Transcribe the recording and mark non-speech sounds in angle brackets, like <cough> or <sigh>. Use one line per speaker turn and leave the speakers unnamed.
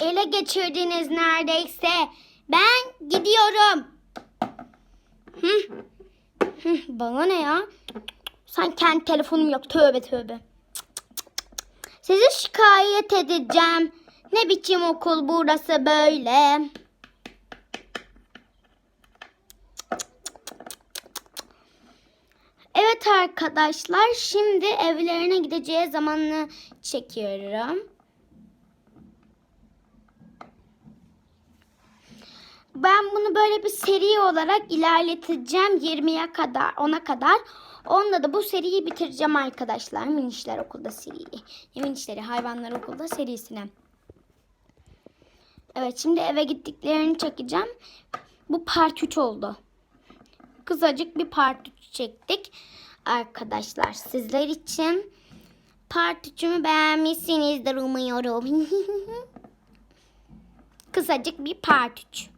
ele geçirdiniz neredeyse. Ben gidiyorum. Hı? Bana ne ya? Sen kendi telefonum yok. Tövbe tövbe. Sizi şikayet edeceğim. Ne biçim okul burası böyle? Evet arkadaşlar şimdi evlerine gideceği zamanını çekiyorum. Ben bunu böyle bir seri olarak ilerleteceğim 20'ye kadar 10'a kadar. Onda da bu seriyi bitireceğim arkadaşlar. Minişler okulda seriyi. Ne Minişleri hayvanlar okulda serisine. Evet şimdi eve gittiklerini çekeceğim. Bu part 3 oldu. Kısacık bir part 3 çektik. Arkadaşlar sizler için part 3'ümü beğenmişsinizdir umuyorum. <laughs> Kısacık bir part 3.